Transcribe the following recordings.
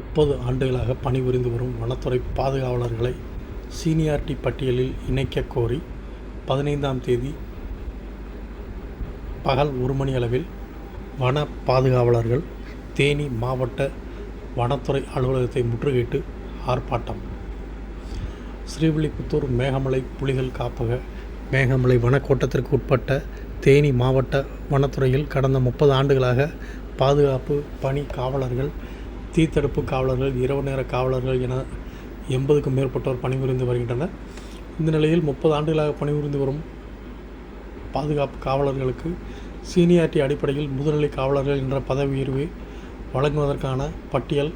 முப்பது ஆண்டுகளாக பணிபுரிந்து வரும் வனத்துறை பாதுகாவலர்களை சீனியாரிட்டி பட்டியலில் இணைக்கக் கோரி பதினைந்தாம் தேதி பகல் ஒரு மணி அளவில் வன பாதுகாவலர்கள் தேனி மாவட்ட வனத்துறை அலுவலகத்தை முற்றுகையிட்டு ஆர்ப்பாட்டம். ஸ்ரீவில்லிபுத்தூர் மேகமலை புலிகள் காப்பக மேகமலை வனக்கோட்டத்திற்கு உட்பட்ட தேனி மாவட்ட வனத்துறையில் கடந்த முப்பது ஆண்டுகளாக பாதுகாப்பு பணி காவலர்கள் தீத்தடுப்பு காவலர்கள் இரவு நேர காவலர்கள் என எண்பதுக்கும் மேற்பட்டோர் பணிபுரிந்து வருகின்றனர். இந்த நிலையில் முப்பது ஆண்டுகளாக பணிபுரிந்து வரும் பாதுகாப்பு காவலர்களுக்கு சீனியாரிட்டி அடிப்படையில் முதுநிலை காவலர்கள் என்ற பதவி உயர்வு வழங்குவதற்கான பட்டியல்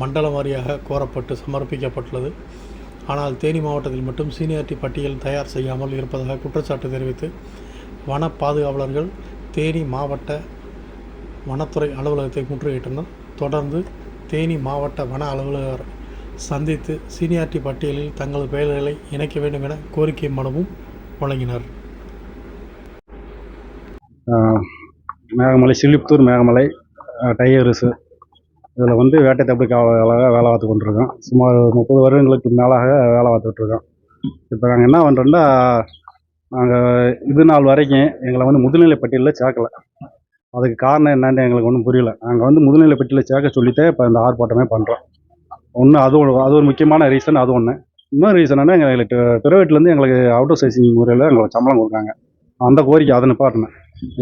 மண்டல வாரியாக கோரப்பட்டு சமர்ப்பிக்கப்பட்டுள்ளது. ஆனால் தேனி மாவட்டத்தில் மட்டும் சீனியாரிட்டி பட்டியல் தயார் செய்யாமல் இருப்பதாக குற்றச்சாட்டு தெரிவித்து வன பாதுகாவலர்கள் தேனி மாவட்ட வனத்துறை அலுவலகத்தை முற்றுகையிட்டனர். தொடர்ந்து தேனி மாவட்ட வன அலுவலர் சந்தித்து சீனியாரிட்டி பட்டியலில் தங்களது பெயர்களை இணைக்க வேண்டும் என கோரிக்கை மனுவும் வழங்கினர். மேகமலை சிலிப்தூர் மேகமலை டைகர்ஸு இதில் வந்து வேட்டை தப்பி காவலாக வேலை பார்த்து கொண்டிருக்கோம். சுமார் முப்பது வருடங்களுக்கு மேலாக வேலை பார்த்துட்ருக்கோம் இப்போ நாங்கள் என்ன பண்ணுறோம்னா நாங்கள் இது நாள் வரைக்கும் எங்களை வந்து முதுநிலை பட்டியலில் சேர்க்கலை. அதுக்கு காரணம் என்னன்னு எங்களுக்கு ஒன்றும் புரியல. நாங்கள் வந்து முதுநிலை பெட்டியில் சேர்க்க சொல்லித்தே இப்போ இந்த ஆர்ப்பாட்டமே பண்ணுறோம் ஒன்று அது ஒரு அது ஒரு முக்கியமான ரீசன் அது ஒன்று இன்னொரு ரீசன் என்ன எங்களுக்கு பிரைவேட்லேருந்து எங்களுக்கு அவுட்டர் சைசிங் முறையில் எங்களுக்கு சம்பளம் கொடுக்காங்க அந்த கோரிக்கை அதை நிப்பாட்டினேன்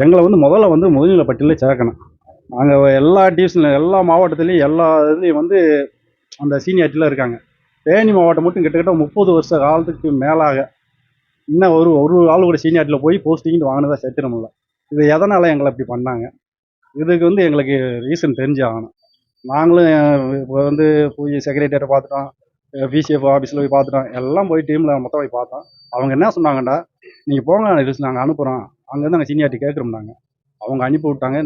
எங்களை வந்து முதல்ல வந்து முதுநிலை பட்டியலில் சேர்க்கணும். நாங்கள் எல்லா டிவிஷனில் எல்லா மாவட்டத்துலேயும் எல்லா இதுலேயும் வந்து அந்த சீனியாரிட்டியில் இருக்காங்க. தேனி மாவட்டம் மட்டும் கிட்டத்தட்ட முப்பது வருஷ காலத்துக்கு மேலாக இன்னும் ஒரு ஒரு ஆள் கூட சீனியாரிட்டியில் போய் போஸ்டிங் வாங்கினதாக சேர்த்துட முடியல. இது எதனால் எங்களை இப்படி பண்ணாங்க? இதுக்கு வந்து எங்களுக்கு ரீசன் தெரிஞ்சு ஆகணும் நாங்களும் இப்போ வந்து போய் செக்ரட்டரியை பார்த்துட்டோம் பிசிஎஃப் ஆஃபீஸில் போய் பார்த்துட்டோம். எல்லாம் போய் டீமில் மொத்தம் போய் பார்த்தோம். அவங்க என்ன சொன்னாங்கடா நீங்கள் போங்க லிஸ்ட் நாங்கள் அனுப்புகிறோம் அங்கேருந்து நாங்கள் சீனியாரிட்டி கேட்குறோம்னாங்க அவங்க அனுப்பி விட்டாங்க.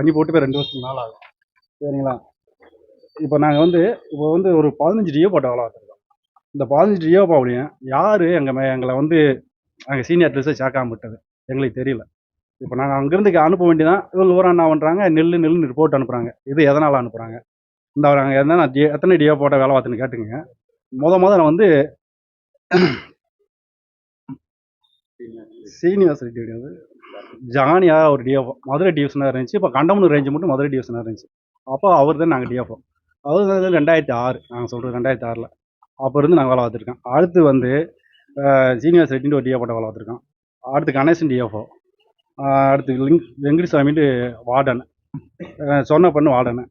அனுப்பி விட்டு போய் ரெண்டு வருஷத்துக்கு நாள் ஆகும் சரிங்களா? இப்போ நாங்கள் வந்து இப்போ வந்து ஒரு பதினஞ்சு டிஓ போட்ட வேலை இந்த பதினஞ்சு டிஓ பாவலையும் யார் எங்கள் மே எங்களை வந்து நாங்கள் சீனியர் ட்ரெஸ்ஸை சேர்க்காம விட்டது? எங்களுக்கு தெரியல. இப்போ நாங்கள் அங்கேருந்து அனுப்ப வேண்டியதான் இவங்க ஊரா என்ன பண்ணுறாங்க நெல் நெல்னு ரிப்போர்ட் அனுப்புகிறாங்க இது எதனால் அனுப்புகிறாங்க இந்த நாங்கள் எதனா டி எத்தனை டிஓ போட்ட வேலை பார்த்துன்னு கேட்டுங்க முத முத நான் வந்து சீனிவாசரிட்டி கிடையாது ஜானியாக ஒரு டிஎஃப்ஓ மதுரை டிவிஷனாக இருந்துச்சு. இப்போ கண்டமனூர் ரேஞ்சு மட்டும் மதுரை டிவிஷனாக இருந்துச்சு. அப்போ அவர் தான் நாங்கள் டிஎஃப்ஓ அவர் தான் ரெண்டாயிரத்தி ஆறு. நாங்கள் சொல்கிறது ரெண்டாயிரத்தி ஆறில். அப்போ இருந்து நாங்கள் வேலை பார்த்துருக்கோம் அடுத்து வந்து சீனிவாஸ் ரெட்டின்னு ஒரு டிஎஃப்ஓ வேலை பார்த்துருக்கோம் அடுத்து கணேசன் டிஎஃப்ஓ அடுத்து லிங் வெங்கடசாமின்ட்டு வார்டன். சொன்ன பண்ணு வார்டனு.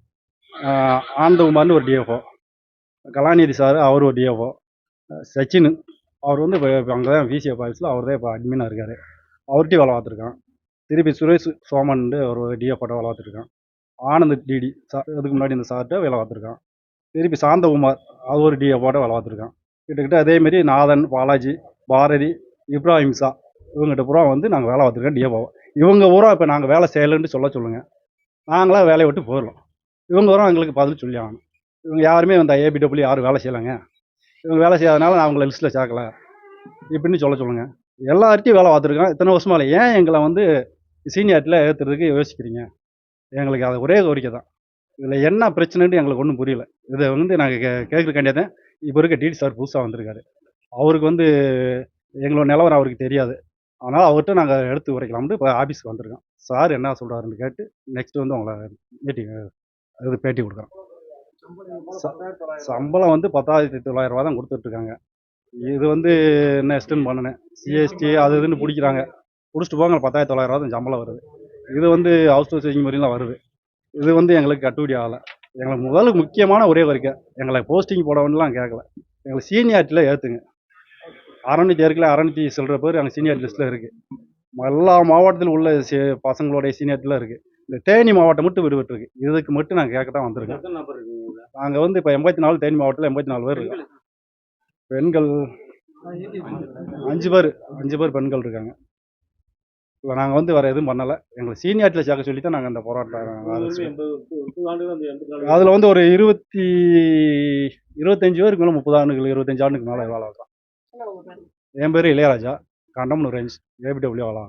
ஆனந்தகுமார்னு ஒரு டிஎஃப்ஓ கலாநிதி சார் அவர் ஒரு டிஎஃப்ஓ சச்சின் அவர் வந்து இப்போ அங்கே தான் விசிஎஃப் ஆஃபீஸில் அவர் தான் இப்போ அட்மினாக இருக்கார். அவர்கிட்டயும் வேலை பார்த்துருக்கான். திருப்பி சுரேஷ் சோமன்ட்டு ஒரு டிஎஃப் வேலை பார்த்துருக்கான். ஆனந்த் டிடி சார் அதுக்கு முன்னாடி இந்த சார்கிட்ட வேலை பார்த்துருக்கான். திருப்பி சாந்தகுமார் அது ஒரு டிஎஃப் வேலை பார்த்துருக்கான். கிட்டக்கிட்ட அதேமாரி நாதன் பாலாஜி பாரதி இப்ராஹிம் சா இவங்ககிட்ட பூரா வந்து நாங்கள் வேலை பார்த்துருக்கோம் டிஎஃப்ஓ இவங்க பூரா இப்போ நாங்கள் வேலை செய்யலைன்னு சொல்ல சொல்லுங்கள் நாங்களாம் வேலையை விட்டு போயிடலாம் இவங்க ஊரம் எங்களுக்கு பதில் சொல்லி ஆகணும். இவங்க யாருமே வந்து ஏபிடபிள்யூ யாரும் வேலை செய்யலைங்க. இவங்க வேலை செய்யாதனால நான் அவங்கள லிஸ்ட்டில் சேர்க்கல. இப்படின்னு சொல்ல சொல்லுங்கள் எல்லார்ட்டையும் வேலை பார்த்துருக்கோம். இத்தனை வருஷமா இல்லை. ஏன் எங்களை வந்து சீனியாரிட்டியில் ஏற்றுறதுக்கு யோசிக்கிறீங்க? எங்களுக்கு அது ஒரே கோரிக்கை தான். இதில் என்ன பிரச்சனைன்னு எங்களுக்கு ஒன்றும் புரியல. இதை வந்து நாங்கள் கே கேட்குறக்காண்டியே தான். இப்போ இருக்க டிடி சார் புதுசாக வந்திருக்காரு. அவருக்கு வந்து எங்களோட நிலவரம் அவருக்கு தெரியாது. அதனால் அவர்கிட்ட நாங்கள் எடுத்து உரைக்கலாம்னு இப்போ ஆஃபீஸ்க்கு வந்திருக்கோம். சார் என்ன சொல்கிறாருன்னு கேட்டு நெக்ஸ்ட் வந்து உங்களை மீட்டிங் இது பேட்டி கொடுக்குறோம். சம்பளம் வந்து பத்தாயிரத்தி தொள்ளாயிரம் ரூபா தான் கொடுத்துட்ருக்காங்க. இது வந்து என்ன எக்ஸ்டெண்ட் பண்ணினேன் சிஎஸ்டி அது இதுன்னு பிடிக்கிறாங்க. பிடிச்சிட்டு போங்க பத்தாயிரத்தி தொள்ளாயிரம் தான் சம்பளம் வருது. இது வந்து ஹவுஸ் ஹவுசிங் மாதிரிலாம் வருது. இது வந்து எங்களுக்கு கட்டுப்படி ஆகலை. எங்களுக்கு முதலுக்கு முக்கியமான ஒரே கோரிக்கை எங்களை போஸ்டிங் போட வேண்டியலாம் கேட்கல எங்களுக்கு சீனியாரிட்டியில் ஏற்றுங்க அறநூற்றி ஏற்கல அறநூற்றி சொல்கிற பேர் எங்கள் சீனியர் லிஸ்ட்டில் இருக்குது எல்லா மாவட்டத்தில் உள்ள சி பசங்களுடைய சீனியாரிட்டியில் இருக்குது இந்த தேனி மாவட்டம் மட்டும் விடுபட்டுருக்கு இதுக்கு மட்டும் நாங்கள் கேட்க தான் வந்திருக்கோம் நாங்கள் வந்து இப்போ எண்பத்தி நாலு தேனி மாவட்டத்தில் எண்பத்தி நாலு பேர் இருக்கோம் பெண்கள் அஞ்சு பேர் அஞ்சு பேர் பெண்கள் இருக்காங்க. இல்லை நாங்கள் வந்து வேறு எதுவும் பண்ணலை. எங்களை சீனியாரிட்டியில் சேர்க்க சொல்லி தான் நாங்கள் அந்த போராட்டம் அதில் வந்து ஒரு இருபத்தி இருபத்தஞ்சி பேருக்கு மேலே முப்பது ஆண்டுகள் இருபத்தஞ்சு ஆண்டுக்கு மேலே வேலை பார்க்குறோம் என் பேர் இளையராஜா. கண்டமனூர் ரேஞ்ச் ஏபிடபிள்யூ வேலை